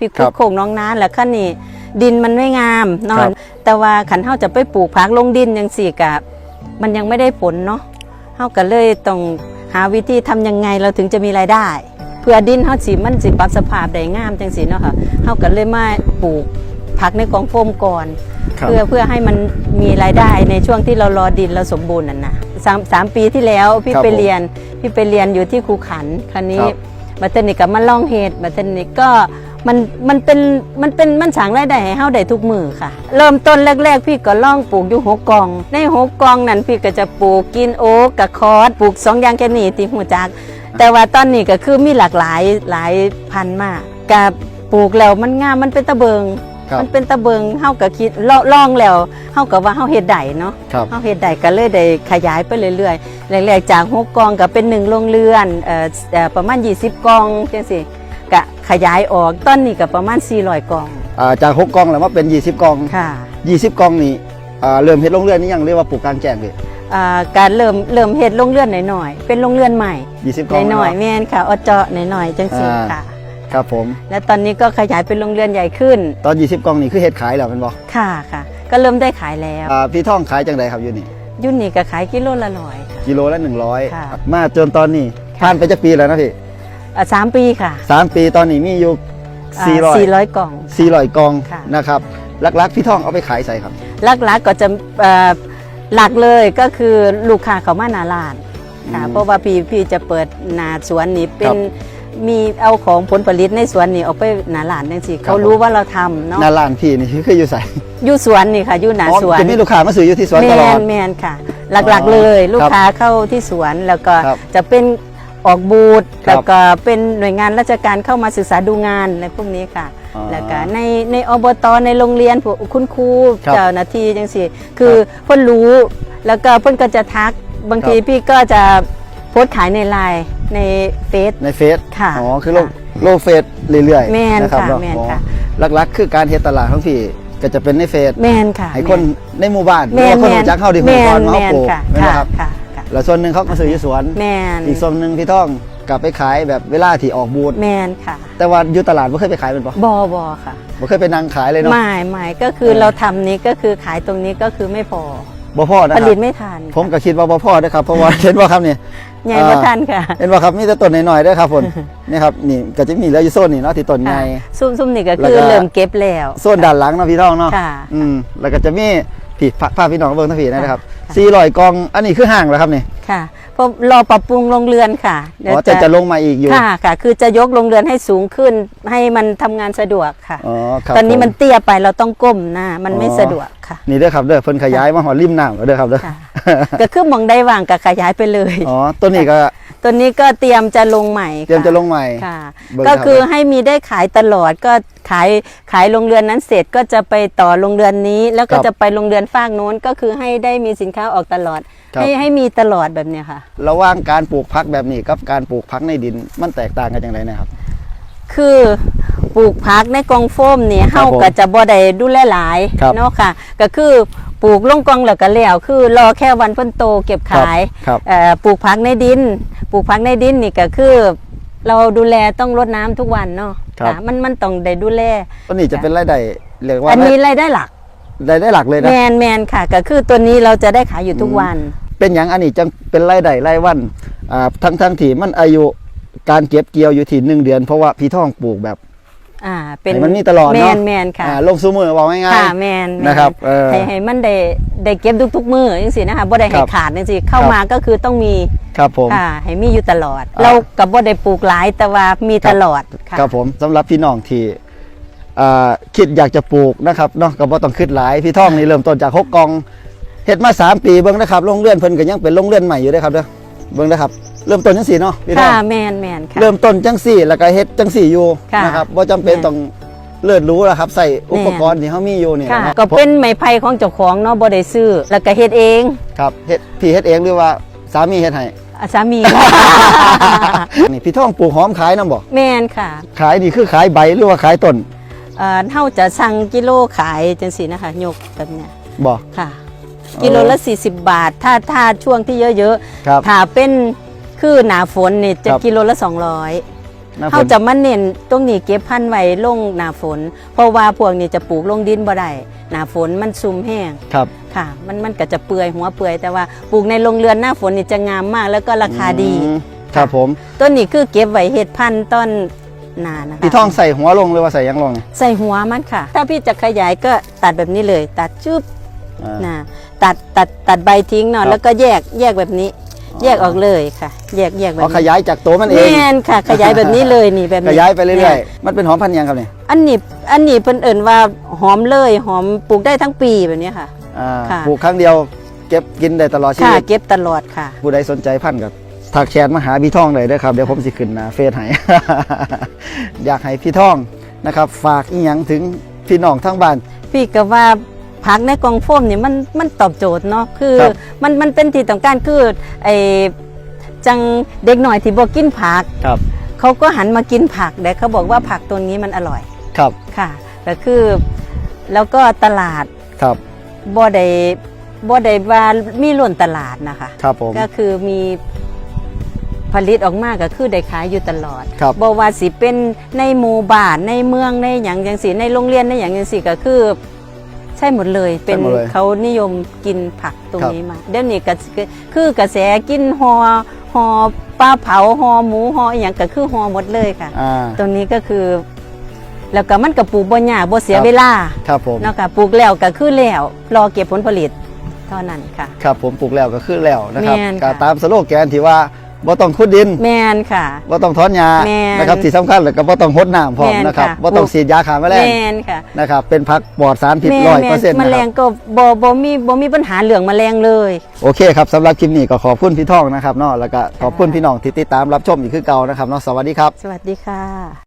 พี่ครัคุกบโคกน้องน้าแล้วคันนี้ดินมันไม่งามเนาะครับแต่ว่าขันเฮาจะไปปลูกผักลงดินยังสี่กะมันยังไม่ได้ผลเนาะเฮาก็เลยต้องหาวิธีทำยังไงเราถึงจะมีรายได้ เพื่อดินเฮาสิมันสิปรับสภาพได้งามจังซี่เนาะค่ะเฮาก็เลยมาปลูกผักในกองโฟมก่อนครับเพื่อเพื่อให้มันมีรายได้ในช่วงที่เรารอดินเราสมบูรณ์นั่นนะสามสามปีที่แล้วพี่ครับไปผมเรียนพี่ไปเรียนอยู่ที่ครูขันคราวนี้ครับมาเทนนิกกับมาล่องเฮดมาเทนนิกก็ มันมันเป็นมันเป็นมันสร้างรายได้ให้เฮาได้ทุกมือค่ะ เริ่มต้นแรก ๆ พี่ก็ล่องปลูกอยู่หกกอง ในหกกองนั้นพี่ก็จะปลูกกินโอ๊กกับคอสปลูกสองอย่างแค่นี้ที่หูจัก แต่ว่าตอนนี้ก็คือมีหลากหลายหลายพันธุ์มากกับปลูกแล้วมันงามมันเป็นตะเบิงครับมันเป็นตะเบิงเฮาก็คิดลลองแล้วเฮาก็ว่าเฮาเฮ็ดได้เนาะครับเฮาเฮ็ดได้ก็เลยได้ขยายไปเรื่อยๆแรกๆจากหกกองก็เป็นหนึ่งโรงเรือนเอ่อเอ่อประมาณ 20 กองจังซี่ ก็ขยายออกตอนนี้ก็ประมาณ400กองอ่าจากหกกล่องแล้วมาเป็น 20กล่องค่ะ20กล่องนี่อ่าเริ่มเฮ็ดโรงเรือนนี่ยังเรียกว่าปลูกกลางแจ้งเลยอ่าการเริ่มเริ่มเฮ็ดโรงเรือนหน่อยๆเป็นโรงเรือนใหม่20กล่องหน่อยๆเาะแม่นค่ะอเจาะหน่อยๆจังซี่อ่าค่ะครับผม แล้วตอนนี้ก็ขยายเป็นโรงเรือนใหญ่ขึ้น ตอน 20กล่องนี่คือเฮ็ดขายแล้วแมันบ่ค่ะค่ะ ก็เริ่มได้ขายแล้วอ่าพี่ท่องขายจังไดครับอยู่นี่ยุ่นนี่ก็ขายกิโลละร้อยค่ะกิโลละค่ะ100มาจนตอนนี้ค่ะผ่านไปจักปีแล้วนะพี่ อ่าสามปีค่ะสามปีตอนนี้มีอยู่สี่400ร้อยกล่อง400กล่องค่ะ นะครับลักๆพี่ท่องเอาไปขายใส่ครับ หลักๆก็จะเอ่อหลักเลยก็คือลูกค้าเขามาหนาร้านค่ะ อืมเพราะว่าพี่พี่จะเปิดหนาสวนนี่เป็ครันบมีเอาของผลผลิตในสวนนี่ออกไปหนาร้านจังซี่เขาผมรู้ว่าเราทำเนาะหน้าร้านพี่นี่คืออยู่ใส่อยู่สวนนี่ค่ะอยู่หนาอ๋อสวน จะมีลูกค้ามาซื้ออยู่ที่สวนแมตลอด นแมนค่ะ หลักๆเลย ลูกค้าเข้าที่สวนแล้วก็ครับจะเป็น ออกบูธครับแล้วก็เป็นหน่วยงานราชการเข้ามาศึกษาดูงานในพวกนี้ค่ะ อ๋อแล้วก็ในในอบตในโรงเรียนพวกคุณครูครับเจ้าหน้าที่จังสิคือเพิ่นรู้แล้วก็เพิ่นก็จะทักบางทีครับ พี่ก็จะโพสต์ขายในไลน์ในเฟซ ในเฟซค่ะอ๋อ คือโลกค่ะโลกเฟซเรื่อยๆแม่นนะครับค่ะเนาะแม่นอ๋อค่ะ หลักๆ คือการเฮ็ดตลาดของพี่ก็จะเป็นในเฟซแมนค่ะให้คนในหมู่บ้านหแมรือนว่าคนแมนรู้จักเข้าที่หแมมู่บ้านนมาแมเขานปลูกค่ะแม่นบ่ค่ะครับ ค่ะค่ะ แล้วส่วนหนึ่งเขาก็ซื้ออยู่สวน แมนอีกส่วนหนึ่งพี่ท่องกลับไปขายแบบเวลาที่ออกบูธแมนค่ะแต่ว่าอยู่ตลาดไม่เคยไปขายเป็นปะบอบอค่ะไม่เคยไปนั่งขายเลยเนาะไม่ไม่ก็คือเออเราทำนี้ก็คือขายตรงนี้ก็คือไม่พอบ่พ่อนะผคลิรัตบไม่ทันผมก็คิดว่าบ่พ่อนะครับเพราะว่าเห็นว่าครับเนี่ยใหญ่ไม่ทันค่ะเห็นว่าครับมีแต่ต้นหน่อยๆเด้อครับผมนี่ครับนี่ก็จะมีเหลืออยู่โซนนี่เนาะที่ต้นใหญ่ซุ่มซุ่มนี่ก็แล้วคือก็เริ่มเก็บแล้วโซนด้านหลังเนาะพี่ท่องเนาะค่ะอืมแล้วก็จะมีผีพาพาพี่น้องเบิ่งทั้งผีนะครับค่ะ สี่ร้อยกอง อันนี้คือห้างแล้วครับนี่ค่ะเพราะรอปรับปรุงโรงเรือนค่ะเดี๋ยวอ๋อแต่จะลงมาอีกอยู่ ค่ะค่ะ คือจะยกโรงเรือนให้สูงขึ้น ให้มันทำงานสะดวกค่ะ อ๋อครับตอนนี้ผมันเตี้ยไปเราต้องก้มหน้ามันไม่อ๋อ สะดวกค่ะ นี่เด้อครับเด้อเพิ่นขยายมาหอริมน้ำเด้อครับเด้อ ค่ะ ก็คือมองได้วางกับขยายไปเลย อ๋อ ตัวนี้ก็ ตัวนี้ก็เตรียมจะลงใหม่เตรียมค่จะลงใหม่ ค่ะ เบิกก็ครับคือให้มีได้ขายตลอดก็ขายขายโรงเรือนนั้นเสร็จก็จะไปต่อโรงเรือนนี้ แล้วก็ครับจะไปโรงเรือนฝากโน้นก็คือให้ได้มีสินค้าออกตลอด ครับ ให้ให้มีตลอดแบบเนี้ยค่ะ ระหว่างการปลูกพักแบบนี้กับการปลูกพักในดินมันแตกต่างกันอย่างไรนะครับ คือปลูกผักในกองโฟมนี่ครับเฮาผมก็จะบ่ได้ดูแลหลายครับเนาะค่ะ ก็คือปลูกลงกองแล้วก็แล้วคือรอแค่วันเพิ่นโตเก็บขายครับเอ่อปลูกผักในดิน ปลูกผักในดินนี่ก็คือ เราดูแลต้องรดน้ำทุกวันเนาะครับ ค่ะมันมันต้องได้ดูแลตัวนี้จะเป็นรายได้เรียกว่าอันนี้รายได้หลัก รายได้หลักเลยแมนะนแมนค่ะ ก็คือตัวนี้เราจะได้ขายอยู่ทุกวัน เป็นอย่างอันนี้จังเป็นรายได้รายวันอ่าทั้งทั้งที่มันอายุการเก็บเกี่ยวอยู่ที่หนึ่งเดือน เพราะว่าพี่ท่องปลูกแบบ อ่าเป็นให้มันมีตลอดแมเนาะนแมนค่ะอ่าลงซูมือบอกง่ายค่ะแมนแม่นะครับเออให้ให้มันได้ได้เก็บทุกๆมือจังซี่นะคะบ่ได้คให้รับขาดจังซี่เข้าครับ มาก็คือต้องมีๆครับผม ค่ะให้มีอยู่ตลอด อ่า เรากับบ่ได้ปลูกหลายแต่ว่ามีครับตลอดค่ะ ครับผมสำหรับพี่น้องที่อ่าคิดอยากจะปลูกนะครับเนาะก็บ่ต้องคิดหลายพี่ท่องนี่เริ่มต้นจากหกกองเฮ็ดมาสามปีเบิ่งนะครับโรงเรือนเพิ่นก็ยังเป็นโรงเรือนใหม่อยู่เด้อครับเด้อเบิ่งนะครับ เริ่มต้นจังสี่เนาะพี่ท่อค่ะงแมนแมนค่ะ เริ่มต้นจังสี่แล้วก็เฮ็ดจังสี่อยู่ค่ะนะครับบ่จำเป็นแม่น ต้องเลิศรู้แล้วครับใส่อุปกรณ์ที่เฮามีอยู่นี่ค่ะ นะครับก็เป็นไม้ไผ่ของเจ้าของเนาะบ่ได้ซื้อ แล้วก็เฮ็ดเองครับเฮ็ดพี่เฮ็ดเองหรือว่าสามีเฮ็ดให้ อะสามี นี่พี่ท่องปลูกหอมขายนำบ่แมนค่ะขายนี่คือขายใบหรือว่าขายต้นเอ่อเฮาจะสั่งกิโลขายจังซี่นะคะยกแบบเนี้ยบ่ ค่ะ กิโลละ 40 บาท ถ้าถ้าช่วงที่เยอะครับ ๆถ้าเป็น คือหนาฝนนี่จะครับ กิโลละ 200หน้าฝนเขาจะมาเน้นตรงนี้เก็บพันธุ์ไว้ลงหน้าฝน เพราะว่าพวกนี้จะปลูกลงดินบ่ได้หน้าฝนมันซุ่มแห้งครับ ค่ะ มันมันก็จะเปื่อยหัวเปื่อยแต่ว่าปลูกในโรงเรือนหน้าฝนนี่จะงามมากแล้วก็ราคาดี อืมครับผมต้นนี้คือเก็บไว้เห็ดพันธุ์ต้นนานะคะพี่ท่องใส่หัวลงหรือว่าใส่ยังลงเนี่ยใส่หัวมันค่ะ ถ้าพี่จะขยายก็ตัดแบบนี้เลย ตัดจุ๊บอ่า นะตัดตัดตัดใบทิ้งเนาะครับ แล้วก็แยกแยกแบบนี้ แยกออกเลยค่ะ แยกแยกแบบเอานี้ขยายจากตัวมันเอง แม่นค่ะ ขยายแบบนี้เลยนี่แบบนี้ขยายไปเรื่อยนี่ๆมันเป็นหอมพันธุ์ยังครับเนี่ยอันนี้อันนี้เพิ่นเอิ่นว่าหอมเลยหอมปลูกได้ทั้งปีแบบนี้ค่ะ อ่าค่ะ ปลูกครั้งเดียวเก็บกินได้ตลอดชีค่ะวิต เก็บตลอดค่ะ ผู้ใดสนใจพันธุ์กับถักแชทมาหาพี่ท่องเลยเด้อครับ เดี๋ยวผมสิขึ้นหนะเฟซให้ อยากให้พี่ท่องนะครับ ฝากอีหยังถึงพี่น้องทั้งบ้าน พี่ก็ว่า ผักในกล่องโฟมนี่มันมันตอบโจทย์เนาะคือครับมันมันเป็นที่ต้องการคือไอจังเด็กหน่อยที่บอกกินผักครับ เขาก็หันมากินผักแต่เขาบอกว่าผักตัวนี้มันอร่อยครับค่ะก็คือแล้วก็ตลาดครับบ่ได้บ่ได้ว่ามีล้นตลาดนะคะ ครับผม ก็คือมีผลิตออกมาก็คือได้ขายอยู่ตลอดครับบ่ว่าสิเป็นในหมู่บ้านในเมืองในหยังจังสิในโรงเรียนในหยังจังสิก็คือ ใช่หมดเลยเป็นใช่หมดเลยเขานิยมกินผักตรงครับ นี้มาเดี๋ยวนี้ก็คือกระแสกินหอหอปลาเผาหอหมูหออหย่างก็คือหอหมดเลยค่ะ อ่า ตรงนี้ก็คือ แล้วก็มันก็ปลูกบ่ยากบ่เสียครับ เวลาครับผม เนาะค่ะปลูกแล้วก็คือแล้วรอเก็บผลผลิตเท่านั้นค่ะ ครับผมปลูกแล้วก็คือแล้วนะครับแม่นก็ค่ะตามสโลแกนที่ว่า บ่ต้องขุดดินแมนค่ะ บ่ต้องถอนหญ้าแม่นนะครับที่สำคัญเลยก็บ่ต้องหดน้ำพร้อมแม่นนะครับค่ะ บ่ต้องฉีดยาฆ่าแมลแมงนค่ะนะครับเป็นผักปลอดสารพิษแมร้อยนแมเปอร์เซ็นต์แมนะคลรับ งก็บ่บ่มีบ่มีปัญหาเรื่องแมลงเลย โอเคครับสำหรับคลิปนี้ก็ขอบคุณพี่ท่องนะครับเนาะแล้วก็ขอบคุณพี่น้องที่ติดตามรับชมอีกคือเก่านะครับเนาะสวัสดีครับ สวัสดีค่ะ